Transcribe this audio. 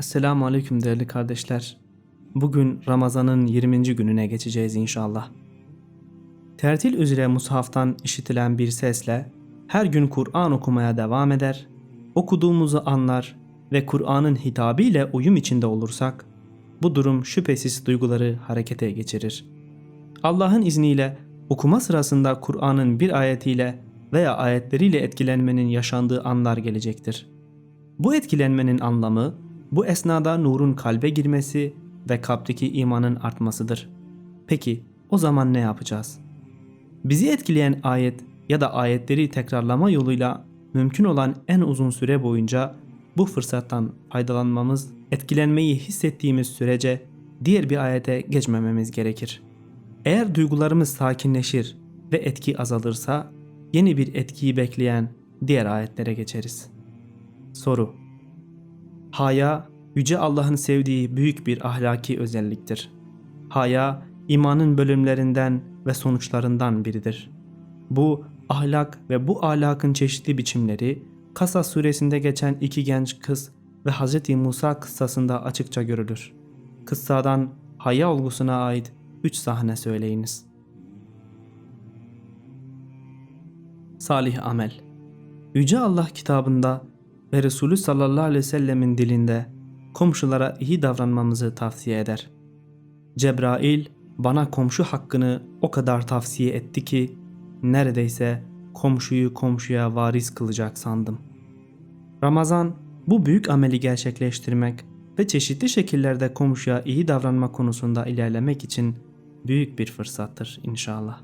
Esselamu Aleyküm değerli kardeşler. Bugün Ramazan'ın 20. gününe geçeceğiz inşallah. Tertil üzere mushaftan işitilen bir sesle her gün Kur'an okumaya devam eder, okuduğumuzu anlar ve Kur'an'ın hitabıyla uyum içinde olursak bu durum şüphesiz duyguları harekete geçirir. Allah'ın izniyle okuma sırasında Kur'an'ın bir ayetiyle veya ayetleriyle etkilenmenin yaşandığı anlar gelecektir. Bu etkilenmenin anlamı bu esnada nurun kalbe girmesi ve kalpteki imanın artmasıdır. Peki o zaman ne yapacağız? Bizi etkileyen ayet ya da ayetleri tekrarlama yoluyla mümkün olan en uzun süre boyunca bu fırsattan faydalanmamız, etkilenmeyi hissettiğimiz sürece diğer bir ayete geçmememiz gerekir. Eğer duygularımız sakinleşir ve etki azalırsa yeni bir etkiyi bekleyen diğer ayetlere geçeriz. Soru Haya, Yüce Allah'ın sevdiği büyük bir ahlaki özelliktir. Haya, imanın bölümlerinden ve sonuçlarından biridir. Bu ahlak ve bu ahlakın çeşitli biçimleri Kasas suresinde geçen iki genç kız ve Hz. Musa kıssasında açıkça görülür. Kıssadan haya olgusuna ait üç sahne söyleyiniz. Salih Amel Yüce Allah kitabında ve Resulü sallallahu aleyhi ve sellemin dilinde komşulara iyi davranmamızı tavsiye eder. Cebrail bana komşu hakkını o kadar tavsiye etti ki neredeyse komşuyu komşuya varis kılacak sandım. Ramazan bu büyük ameli gerçekleştirmek ve çeşitli şekillerde komşuya iyi davranma konusunda ilerlemek için büyük bir fırsattır inşallah.